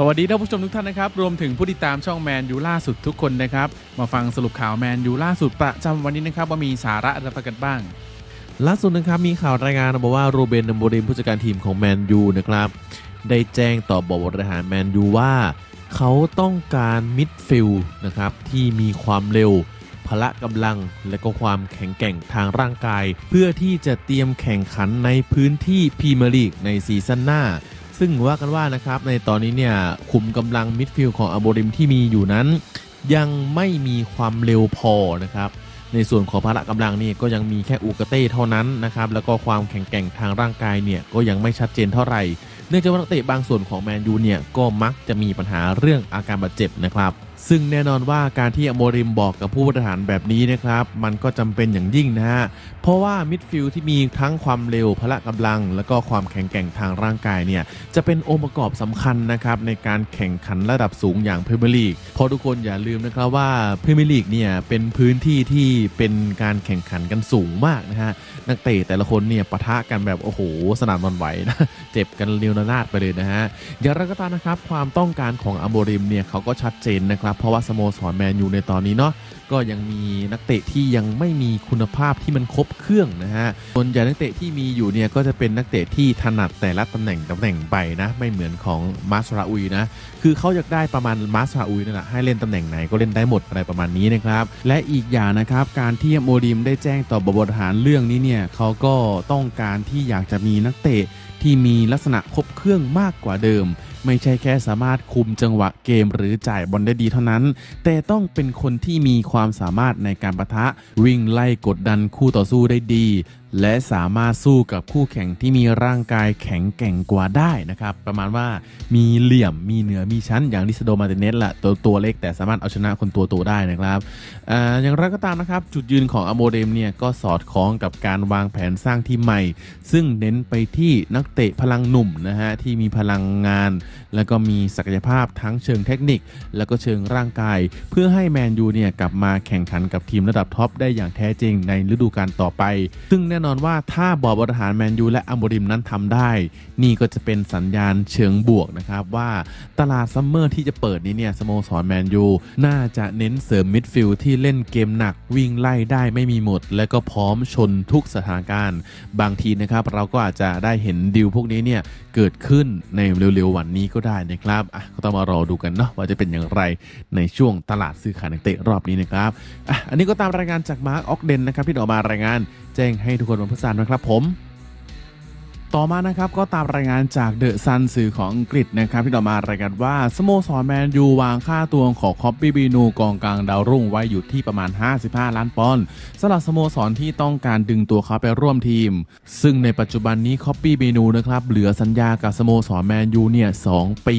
สวัสดีท่านผู้ชมทุกท่านนะครับ รวมถึงผู้ติดตามช่องแมนยูล่าสุดทุกคนนะครับ มาฟังสรุปข่าวแมนยูล่าสุดประจำวันนี้นะครับ ว่ามีสาระอะไรกันบ้าง ล่าสุดนะครับมีข่าวรายงานมาว่าโรเบนดัมโบริมผู้จัดการทีมของแมนยูนะครับ ได้แจ้งต่อบอร์ดบริหารแมนยูว่า เขาต้องการมิดฟิลด์นะครับ ที่มีความเร็ว พละกำลังและก็ความแข็งแกร่งทางร่างกาย เพื่อที่จะเตรียมแข่งขันในพื้นที่พรีเมียร์ลีกในซีซั่นหน้า ซึ่งว่ากันว่านะครับในตอนนี้เนี่ยขุมกำลังมิดฟิลด์ของอโบริมที่มีอยู่นั้น ยังไม่มีความเร็วพอนะครับในส่วนของพละกำลังนี่ก็ยังมีแค่อูกาเต้เท่านั้นนะครับแล้วก็ความแข็งแกร่งทางร่างกายเนี่ยก็ยังไม่ชัดเจนเท่าไหร่ เนื่องจากว่านักเตะบางส่วนของแมนยูเนี่ยก็มักจะมีปัญหาเรื่องอาการบาดเจ็บนะครับ ซึ่งแน่นอนว่าการที่อโมริมบอกกับผู้บริหารแบบนี้นะครับ มันก็จำเป็นอย่างยิ่งนะฮะ เพราะว่ามิดฟิลด์ที่มีทั้งความเร็วพละกำลัง และก็ความแข็งแกร่งทางร่างกายเนี่ย จะเป็นองค์ประกอบสำคัญนะครับ ในการแข่งขันระดับสูงอย่างพรีเมียร์ลีกเพราะทุกคนอย่าลืมนะครับว่าพรีเมียร์ลีกเนี่ยเป็นพื้นที่ที่เป็นการแข่งขันกันสูงมากนะฮะนักเตะแต่ละคนเนี่ยปะทะกันแบบโอ้โหสนานหวันไหวนะเจ็บกันเรียวนาดไปเลยนะฮะอย่างไรก็ตามนะครับความต้องการของอัมริมเนี่ยเขาก็ชัดเจนนะครับเพราะว่าสโมสรแมนยูในตอนนี้เนาะก็ยังมีนักเตะที่ยังไม่มีคุณภาพที่มันครบเครื่องนะฮะส่วนใหญ่นักเตะที่มีอยู่เนี่ยก็จะเป็นนักเตะที่ถนัดแต่ละตำแหน่งตำแหน่งไปนะไม่เหมือนของมาสราอุยนะคือเขาอยากได้ประมาณมาสราอุยนั่นแหละให้เล่นตำแหน่งไหนก็เล่นได้หมดอะไรประมาณนี้นะครับและอีกอย่างนะครับการที่โมดิมได้แจ้งต่อบบริหารเรื่องนี้เนี่ยเขาก็ต้องการที่อยากจะมีนักเตะที่มีลักษณะครบเครื่องมากกว่าเดิม ไม่ใช่แค่สามารถคุมจังหวะเกมหรือจ่ายบอลได้ดีเท่านั้น แต่ต้องเป็นคนที่มีความสามารถในการประทะวิ่งไล่กดดันคู่ต่อสู้ได้ดีและสามารถสู้กับคู่แข่งที่มีร่างกายแข็งแกร่งกว่าได้นะครับ ประมาณว่ามีเหลี่ยมมีเหนือมีชั้นอย่างลิซโดมาเตเนสละตัวตัวเล็กแต่สามารถเอาชนะคนตัวโตได้นะครับออย่างไรก็ตามนะครับ จุดยืนของอโมเดมเนี่ยก็สอดคล้องกับการวางแผนสร้างทีมใหม่ ซึ่งเน้นไปที่นักเตะพลังหนุ่มนะฮะที่มีพลังงาน แล้วก็มีศักยภาพทั้งเชิงเทคนิค แล้วก็เชิงร่างกาย เพื่อให้แมนยูเนี่ยกลับมาแข่งขันกับทีมระดับท็อปได้อย่างแท้จริงในฤดูกาลต่อไป ซึ่งแน่น่นอนว่าถ้าบอร์ดบริหารแมนยูและอัมบริมนั้นทำได้ นี่ก็จะเป็นสัญญาณเชิงบวกนะครับว่าตลาดซัมเมอร์ที่จะเปิดนี้เนี่ยสโมสรแมนยูน่าจะเน้นเสริมมิดฟิลด์ที่เล่นเกมหนักวิ่งไล่ได้ไม่มีหมด และก็พร้อมชนทุกสถานการณ์ บางทีนะครับเราก็อาจจะได้เห็นดีลพวกนี้เนี่ยเกิดขึ้นในเร็วๆวันนี้ก็ได้นะครับอะก็ต้องมารอดูกันเนาะว่าจะเป็นอย่างไรในช่วงตลาดซื้อขายนักเตะรอบนี้นะครับอะอันนี้ก็ตามรายงานจากมาร์คออกเดนนะครับที่ออกมารายงาน แจ้งให้ทุกคนมาพุทธานนะครับผม ต่อมานะครับก็ตามรายงานจากเดอะซันสื่อของอังกฤษนะครับ ที่ต่อมารายงานว่าสโมสรแมนยูวางค่าตัวของคอปปี้บีนูกองกลางดาวรุ่งไว้อยู่ที่ประมาณ 55 ล้านปอนด์สำหรับสโมสรที่ต้องการดึงตัวเขาไปร่วมทีม ซึ่งในปัจจุบันนี้คอปปี้บีนูนะครับเหลือสัญญากับสโมสรแมนยูเนี่ย2ปี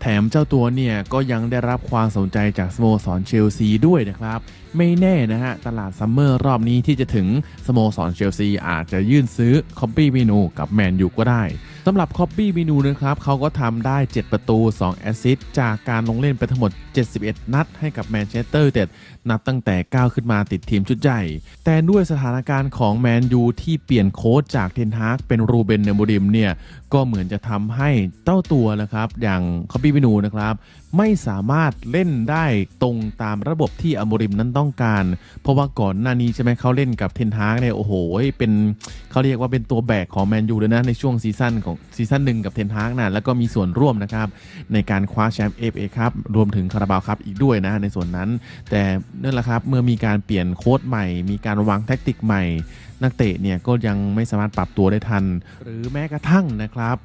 แถมเจ้าตัวเนี่ยก็ยังได้รับความสนใจจากสโมสรเชลซีด้วยนะครับ ไม่แน่นะฮะ ตลาดซัมเมอร์รอบนี้ที่จะถึงสโมสรเชลซีอาจจะยื่นซื้อคอปปี้มินูกับแมนยูก็ได้สำหรับคอปปี้มินูนะครับเขาก็ทำได้ 7 ประตู 2 แอสซิสต์จากการลงเล่นไปทั้งหมด 71 นัดให้กับแมนเชสเตอร์เต็ดนับตั้งแต่ก้าวขึ้นมาติดทีมชุดใหญ่ แต่ด้วยสถานการณ์ของแมนยูที่เปลี่ยนโค้ชจากเทนฮากเป็นรูเบนเนโมดิมเนี่ยก็เหมือนจะทำให้เต้าตัวนะครับอย่างคอปปี้มินูนะครับไม่สามารถเล่นได้ตรงตามระบบที่อโมริมนั้นต้องการ เพราะว่าก่อนหน้านี้ใช่ไหมเขาเล่นกับเทนฮากเนี่ยโอ้โหเป็นเขาเรียกว่าเป็นตัวแบกของแมนยูเลยนะในช่วงซีซั่นของซีซั่นหนึ่งกับเทนฮากนะแล้วก็มีส่วนร่วมนะครับในการคว้าแชมป์เอฟเอครับรวมถึงคาราบาวครับอีกด้วยนะในส่วนนั้น แต่นั่นแหละครับเมื่อมีการเปลี่ยนโค้ดใหม่ มีการวางแท็กติกใหม่ นักเตะเนี่ยก็ยังไม่สามารถปรับตัวได้ทัน หรือแม้กระทั่งนะครับ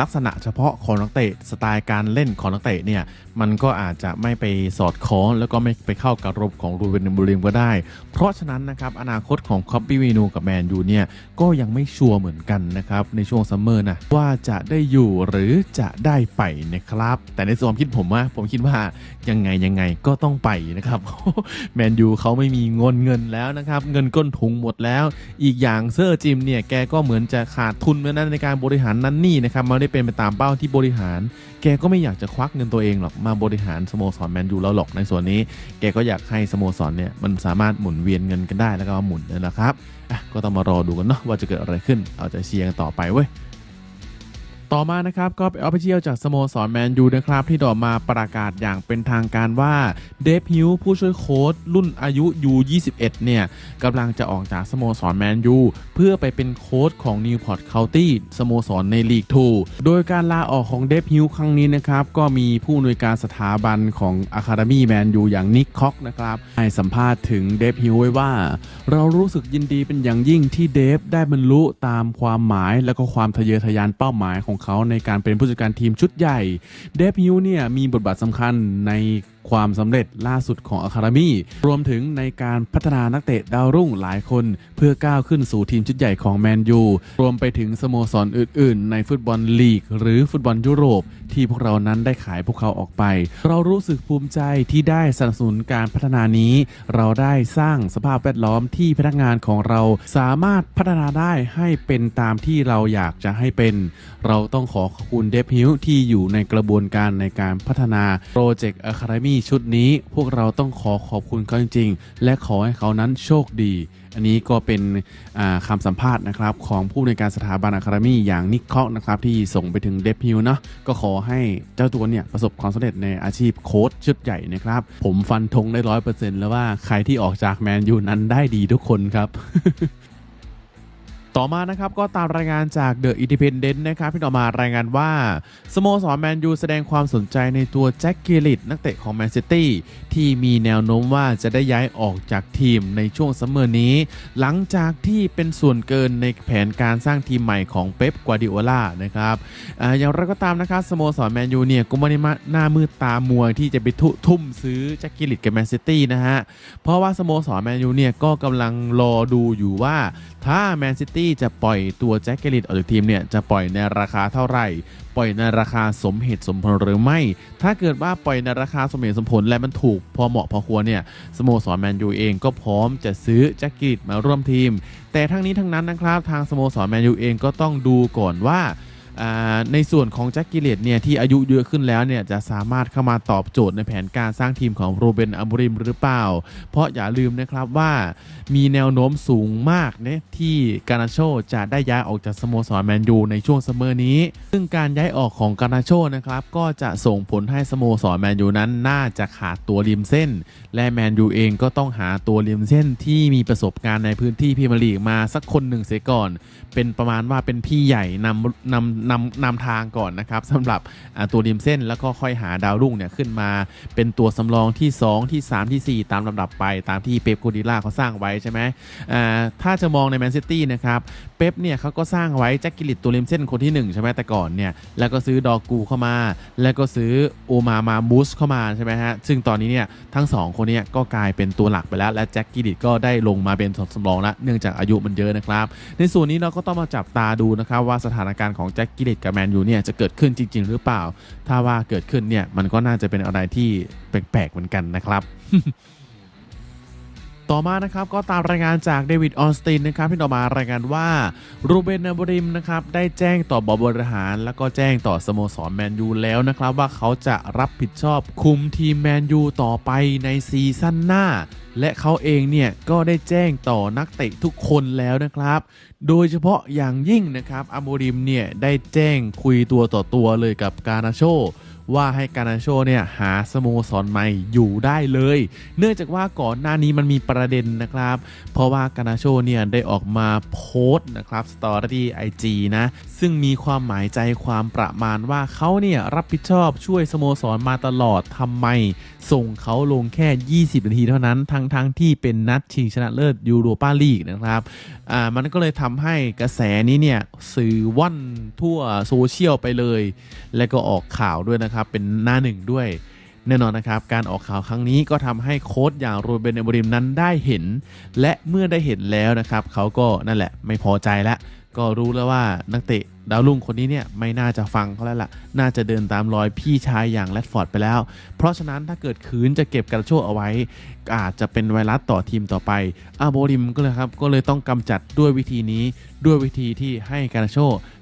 ลักษณะเฉพาะของนักเตะสไตล์การเล่นของนักเตะเนี่ยมันก็อาจจะไม่ไปสอดคล้องแล้วก็ไม่ไปเข้ากับระบบของรูเบนบูริมก็ได้ เพราะฉะนั้นนะครับอนาคตของคอปปี้วีนูกับแมนยูเนี่ยก็ยังไม่ชัวร์เหมือนกันนะครับในช่วงซัมเมอร์นะว่าจะได้อยู่หรือจะได้ไปนะครับ แต่ในส่วนความคิดผมว่าผมคิดว่ายังไงยังไงก็ต้องไปนะครับแมนยูเขาไม่มีเงินเงินแล้วนะครับเงินก้นถุงหมดแล้วอีกอย่างเซอร์จิมเนี่ยแกก็เหมือนจะขาดทุนนั้นในการบริหารนั่นนี่นะครับไม่ได้เป็นไปตามเป้าที่บริหาร แกก็ไม่อยากจะควักเงินตัวเองหรอกมาบริหารสโมสรแมนยูแล้วหรอกในส่วนนี้ แกก็อยากให้สโมสรเนี่ยมันสามารถหมุนเวียนเงินกันได้แล้วก็หมุนนั่นแหละครับอะก็ต้องมารอดูกันเนาะว่าจะเกิดอะไรขึ้นเอาใจเชียร์กันต่อไปเว้ย ต่อมานะครับก็เป็นออฟฟิเชียลจากสโมสรแมนยูนะครับที่ต่อมาประกาศอย่างเป็นทางการว่าเดฟฮิวผู้ช่วยโค้ชรุ่นอายุ U21 เนี่ยกำลังจะออกจากสโมสรแมนยูเพื่อไปเป็นโค้ชของนิวพอร์ตเคาน์ตี้สโมสรในลีก2โดยการลาออกของเดฟฮิวครั้งนี้นะครับก็มีผู้อำนวยการสถาบันของอะคาเดมี่แมนยูอย่างนิกคอกนะครับให้สัมภาษณ์ถึงเดฟฮิวไว้ว่า เรารู้สึกยินดีเป็นอย่างยิ่งที่เดฟได้บรรลุตามความหมายและก็ความทะเยอทะยานเป้าหมายของเขาในการเป็นผู้จัดการทีมชุดใหญ่ เดฟฮิวเนี่ยมีบทบาทสำคัญในความสำเร็จล่าสุดของอะคาเดมี่รวมถึงในการพัฒนานักเตะดาวรุ่งหลายคน เพื่อก้าวขึ้นสู่ทีมชุดใหญ่ของแมนยูรวมไปถึงสโมสรอื่น ๆ ในฟุตบอลลีก หรือฟุตบอลยุโรป ที่พวกเรานั้นได้ขายพวกเขาออกไป เรารู้สึกภูมิใจที่ได้สนับสนุนการพัฒนานี้ เราได้สร้างสภาพแวดล้อมที่พนักงานของเราสามารถพัฒนาได้ให้เป็นตามที่เราอยากจะให้เป็น เราต้องขอขอบคุณเดฟฮิลที่อยู่ในกระบวนการในการพัฒนาโปรเจกต์อะคาเดมี่ชุดนี้พวกเราต้องขอขอบคุณเขาจริงๆ และขอให้เขานั้นโชคดี อันนี้ก็เป็นอ่าคำสัมภาษณ์นะครับของผู้ในการสถาบันอะคาเดมี่อย่างนิกคอกนะครับที่ส่งไปถึงเดฟฮิลเนาะก็ขอให้เจ้าตัวเนี่ยประสบความสำเร็จในอาชีพโค้ชชุดใหญ่นะครับผมฟันธงได้ร้อยเปอร์เซ็นต์แล้วว่าใครที่ออกจากแมนยูนั้นได้ดีทุกคนครับ ต่อมานะครับก็ตามรายงานจาก The Independent นะครับที่ต่อมารายงานว่า สโมสรแมนยูแสดงความสนใจในตัวแจ็คกิลิตนักเตะของแมนซิตี้ที่มีแนวโน้มว่าจะได้ย้ายออกจากทีมในช่วงซัมเมอร์นี้ หลังจากที่เป็นส่วนเกินในแผนการสร้างทีมใหม่ของเป๊ปกวาดิโอลานะครับออย่างไรก็ตามนะครับสโมสรแมนยูเนี่ยก็ไม่ได้มาหน้ามืดตามัวที่จะไปทุทุ่มซื้อแจ็คกิลิตกับแมนซิตี้นะฮะเพราะว่าสโมสรแมนยูเนี่ยก็กำลังรอดูอยู่ว่าถ้าแมนซิตี้จะปล่อยตัวแจ็คเกลิตออกจากทีมเนี่ยจะปล่อยในราคาเท่าไหร่ ปล่อยในราคาสมเหตุสมผลหรือไม่ ถ้าเกิดว่าปล่อยในราคาสมเหตุสมผลและมันถูก พอเหมาะพอควรเนี่ยสโมสรแมนยูเองก็พร้อมจะซื้อแจ็คเกลิตมาร่วมทีม แต่ทั้งนี้ทั้งนั้นนะครับทางสโมสรแมนยูเองก็ต้องดูก่อนว่า ในส่วนของแจ็คกิเลตเนี่ยที่อายุเยอะขึ้นแล้วเนี่ยจะสามารถเข้ามาตอบโจทย์ในแผนการสร้างทีมของโรเบนอัมบริมหรือเปล่า เพราะอย่าลืมนะครับว่ามีแนวโน้มสูงมากเนี่ยที่การนาโชจะได้ย้ายออกจากสโมสรแมนยูในช่วงซัมเมอร์นี้ ซึ่งการย้ายออกของการนาโชนะครับก็จะส่งผลให้สโมสรแมนยูนั้นน่าจะขาดตัวริมเส้น และแมนยูเองก็ต้องหาตัวริมเส้นที่มีประสบการณ์ในพื้นที่พรีเมียร์ลีกมาสักคนหนึ่งเสียก่อน เป็นประมาณว่าเป็นพี่ใหญ่นำนำนำนำทางก่อนนะครับสำหรับตัวริมเส้นแล้วก็ค่อยหาดาวรุ่งเนี่ยขึ้นมาเป็นตัวสำรองที่ 2 ที่ 3 ทีสี่4 ตามลำดับไปตามที่เป๊ปกูดิล่าเขาสร้างไว้ใช่ไหมถ้าจะมองในแมนซิตี้นะครับ เป๊ปเนี่ยเขาก็สร้างไว้แจ็คกิลิตตัวริมเส้นคนที่1ใช่ไหมแต่ก่อนเนี่ยแล้วก็ซื้อดอกูเข้ามา แล้วก็ซื้อโอมามามูสเข้ามาใช่ไหมฮะซึ่งตอนนี้เนี่ยทั้งสองคนเนี้ก็กลายเป็นตัวหลักไปแล้ว และแจ็คกิลิตก็ได้ลงมาเป็นสำรองแล้วเนื่องจากอายุมันเยอะนะครับ ในส่วนนี้เราก็ต้องมาจับตาดูนะครับว่าสถานการณ์ของแจ็คกิเลตกับแมนยูเนี่ยจะเกิดขึ้นจริง ๆ หรือเปล่า ถ้าว่าเกิดขึ้นเนี่ยมันก็น่าจะเป็นอะไรที่แปลกๆเหมือนกันนะครับ ต่อมานะครับก็ตามรายงานจากเดวิดออสตินนะครับที่ต่อมารายงานว่ารูเบนนาบริมนะครับได้แจ้งต่อบอร์ดบริหาร แล้วก็แจ้งต่อสโมสรแมนยูแล้วนะครับว่าเขาจะรับผิดชอบคุมทีมแมนยูต่อไปในซีซั่นหน้า และเขาเองเนี่ยก็ได้แจ้งต่อนักเตะทุกคนแล้วนะครับ โดยเฉพาะอย่างยิ่งนะครับอาโมริมเนี่ยได้แจ้งคุยตัวต่อตัวเลยกับกานาโช ว่าให้การนาโชเนี่ยหาสโมสรใหม่อยู่ได้เลย เนื่องจากว่าก่อนหน้านี้มันมีประเด็นนะครับ เพราะว่าการนาโชเนี่ยได้ออกมาโพสต์นะครับสตอรี่ไอจีนะซึ่งมีความหมายใจความประมาณว่าเขาเนี่ยรับผิดชอบช่วยสโมสรมาตลอดทำไมส่งเขาลงแค่ 20 นาทีเท่านั้น ทั้งทงที่เป็นนัดชิงชนะเลิศยูโรปาลีกนะครับอ่ามันก็เลยทำให้กระแสนี้เนี่ยสื่อว่อนทั่วโซเชียลไปเลย และก็ออกข่าวด้วยนะครับ เป็นหน้าหนึ่งด้วยแน่นอนนะครับ การออกข่าวครั้งนี้ก็ทำให้โค้ชอย่างโรเบนเอมบริมนั้นได้เห็น และเมื่อได้เห็นแล้วนะครับ เขาก็นั่นแหละไม่พอใจแล้ว ก็รู้แล้วว่านักเตะ ดาวรุ่งคนนี้เนี่ยไม่น่าจะฟังเขาแล้วล่ะ น่าจะเดินตามรอยพี่ชายอย่างแรดฟอร์ดไปแล้ว เพราะฉะนั้นถ้าเกิดคืนจะเก็บกระโชกเอาไว้ อาจจะเป็นไวรัสต่อทีมต่อไปอาโบริมก็เลยครับก็เลยต้องกำจัดด้วยวิธีนี้ด้วยวิธีที่ให้การโช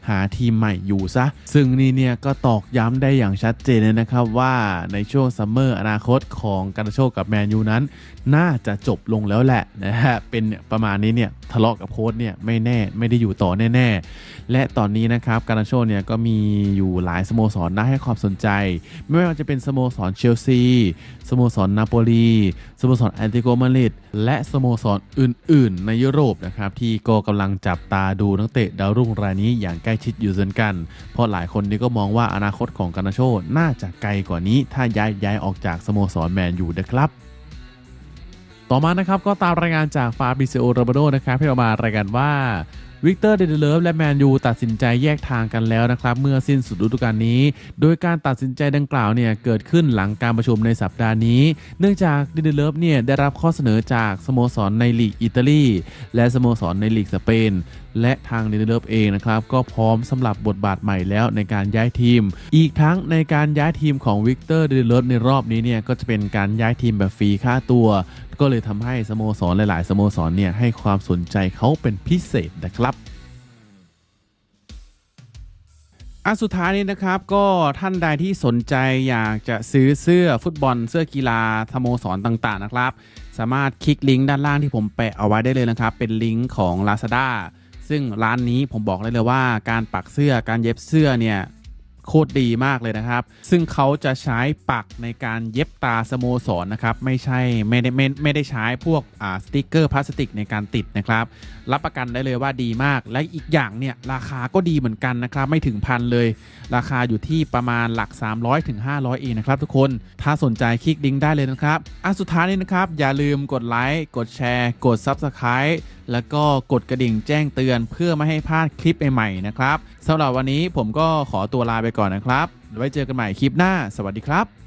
หาทีมใหม่อยู่ซะ ซึ่งนี่เนี่ยก็ตอกย้ำได้อย่างชัดเจนเลยนะครับว่าในช่วงซัมเมอร์อนาคตของการาโชกับแมนยูนั้น น่าจะจบลงแล้วแหละนะฮะเป็นเนี่ยประมาณนี้เนี่ยทะเลาะกับโค้ชเนี่ยไม่แน่ไม่ได้อยู่ต่อแน่ๆ และตอนนี้นะครับการนาโชเนี่ยก็มีอยู่หลายสโมสรน่าให้ความสนใจ ไม่ว่าจะเป็นสโมสรเชลซีสโมสรนาโปลีสโมสรแอนติโกมาริดและสโมสรอื่น ๆ ในยุโรปนะครับที่ก็กำลังจับตาดูนักเตะดาวรุ่งรายนี้อย่างใกล้ชิดอยู่เช่นกัน เพราะหลายคนนี่ก็มองว่าอนาคตของการนาโชน่าจะไกลกว่านี้ ถ้าย้ายย้ายออกจากสโมสรแมนยูนะครับ ต่อมานะครับก็ตามรายงานจากฟาบิเซโอโรบโดนะครับที่ออกมารายงานว่าวิกเตอร์เดเดเลฟและแมนยูตัดสินใจแยกทางกันแล้วนะครับ เมื่อสิ้นสุดฤดูกาลนี้ โดยการตัดสินใจดังกล่าวเนี่ยเกิดขึ้นหลังการประชุมในสัปดาห์นี้ เนื่องจากเดเดเลฟเนี่ยได้รับข้อเสนอจากสโมสรในลีกอิตาลีและสโมสรในลีกสเปน และทางเดนเลิฟเองนะครับก็พร้อมสำหรับบทบาทใหม่แล้วในการย้ายทีม อีกทั้งในการย้ายทีมของวิกเตอร์เดนเลิฟในรอบนี้เนี่ยก็จะเป็นการย้ายทีมแบบฟรีค่าตัว ก็เลยทำให้สโมสรหลาย ๆ สโมสรเนี่ยให้ความสนใจเขาเป็นพิเศษนะครับอันสุดท้ายนี้นะครับก็ท่านใดที่สนใจอยากจะซื้อเสื้อฟุตบอลเสื้อกีฬาสโมสรต่างๆนะครับ สามารถคลิกลิงก์ด้านล่างที่ผมแปะเอาไว้ได้เลยนะครับ เป็นลิงก์ของ Lazada ซึ่งร้านนี้ผมบอกได้เลยว่าการปักเสื้อการเย็บเสื้อเนี่ยโคตรดีมากเลยนะครับ ซึ่งเขาจะใช้ปักในการเย็บตาสโมสรนนะครับ ไม่ใช่ไม่ได้ไม่ไม่ได้ใช้พวกอ่าสติกเกอร์พลาสติกในการติดนะครับ รับประกันได้เลยว่าดีมาก และอีกอย่างเนี่ยราคาก็ดีเหมือนกันนะครับ ไม่ถึงพันเลย ราคาอยู่ที่ประมาณหลัก 300ถึง500 เองนะครับทุกคน ถ้าสนใจคลิกลิงได้เลยนะครับอันสุดท้ายนี้นะครับ อย่าลืมกดไลค์ กดแชร์ กด Subscribe แล้วก็กดกระดิ่งแจ้งเตือนเพื่อไม่ให้พลาดคลิปใหม่ๆนะครับสำหรับวันนี้ผมก็ขอตัวลาไปก่อนนะครับไว้เจอกันใหม่คลิปหน้า สวัสดีครับ